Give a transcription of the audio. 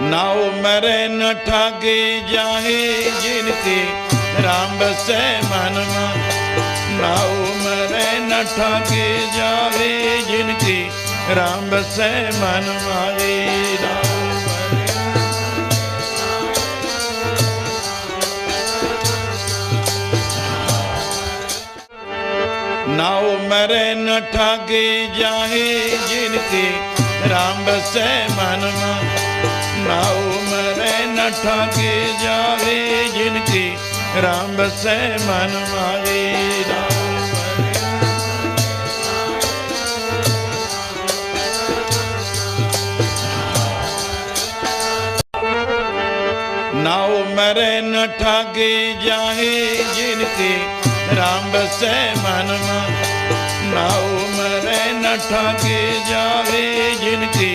नाव मरे न ठागे जाहे जिनके राम से मन नाव मरे न ठागे जावे जिनके राम बसे मन मारे नाव मरे न ठागे जाहे जिनके राम से मन में नाव मरे न ठागे जावे, जिनके राम से मन मारे। नाव मरे न ठागे जाहे, जिनके राम बसे मन नाव मरे न ठागे जावे, जिनके